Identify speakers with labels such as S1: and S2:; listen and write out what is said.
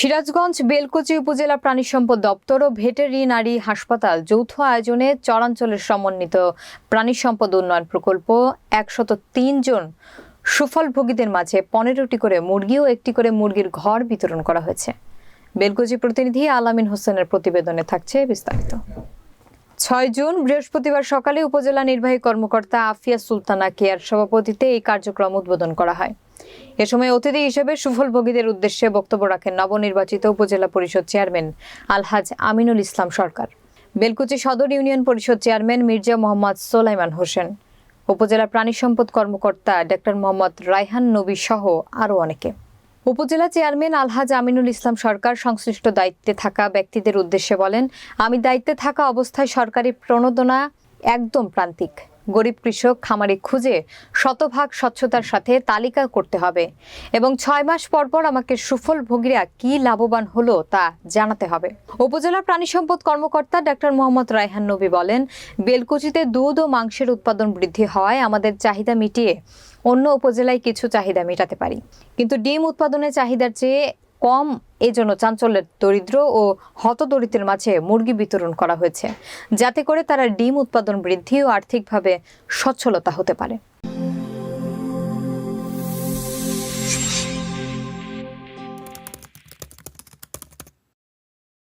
S1: সিরাজগঞ্জ, বেলকুচি উপজেলা প্রাণী সম্পদ দপ্তর ও ভেটেরিনারি হাসপাতাল যৌথ আয়োজনে চরাঞ্চলের সমন্বিত প্রাণী সম্পদ উন্নয়ন প্রকল্প একশত জন সুফলভোগীদের মাঝে পনেরোটি করে মুরগি ও একটি করে মুরগির ঘর বিতরণ করা হয়েছে। বেলকুচি প্রতিনিধি আলামিন হোসেনের প্রতিবেদনে থাকছে বিস্তারিত। ছয় জুন, বৃহস্পতিবার সকালে উপজেলা নির্বাহী কর্মকর্তা আফিয়া সুলতানা কেয়ার সভাপতিতে এই কার্যক্রম উদ্বোধন করা হয়। এ সময় অতিথি হিসেবে সুফলভোগীদের উদ্দেশ্যে বক্তব্য রাখেন নবনির্বাচিত উপজেলা পরিষদ চেয়ারম্যান আলহাজ আমিনুল ইসলাম সরকার। বেলকুচি সদর ইউনিয়ন পরিষদ চেয়ারম্যান মির্জা মোহাম্মদ সোলাইমান হোসেন, উপজেলা প্রাণী সম্পদ কর্মকর্তা ডক্টর মোহাম্মদ রায়হান নবী সহ আরও অনেকে। উপজেলা চেয়ারম্যান আলহাজ আমিনুল ইসলাম সরকার সংশ্লিষ্ট দায়িত্বে থাকা ব্যক্তিদের উদ্দেশ্যে বলেন, আমি দায়িত্বে থাকা অবস্থায় সরকারি প্রণোদনা একদম প্রান্তিক। গরিব কৃষক খামারে খুঁজে শতভাগ স্বচ্ছতার সাথে তালিকা করতে হবে। এবং ছয় মাস পর পর আমাকে সুফল ভোগীরা কি লাভবান হলো তা জানাতে হবে। উপজেলা প্রাণী সম্পদ কর্মকর্তা ডক্টর মোহাম্মদ রায়হান নবী বলেন, বেলকুচিতে দুধ ও মাংসের উৎপাদন বৃদ্ধি হওয়ায় আমাদের চাহিদা মিটিয়ে অন্য উপজেলায় কিছু চাহিদা মেটাতে পারি। কিন্তু ডিম উৎপাদনের চাহিদার চেয়ে কম এজন্য চাঞ্চল্যের দরিদ্র ও হতদরিদ্রের মাঝে মুরগি বিতরণ করা হয়েছে। যাতে করে তারা ডিম উৎপাদন বৃদ্ধি ও আর্থিকভাবে সচ্ছলতা হতে পারে।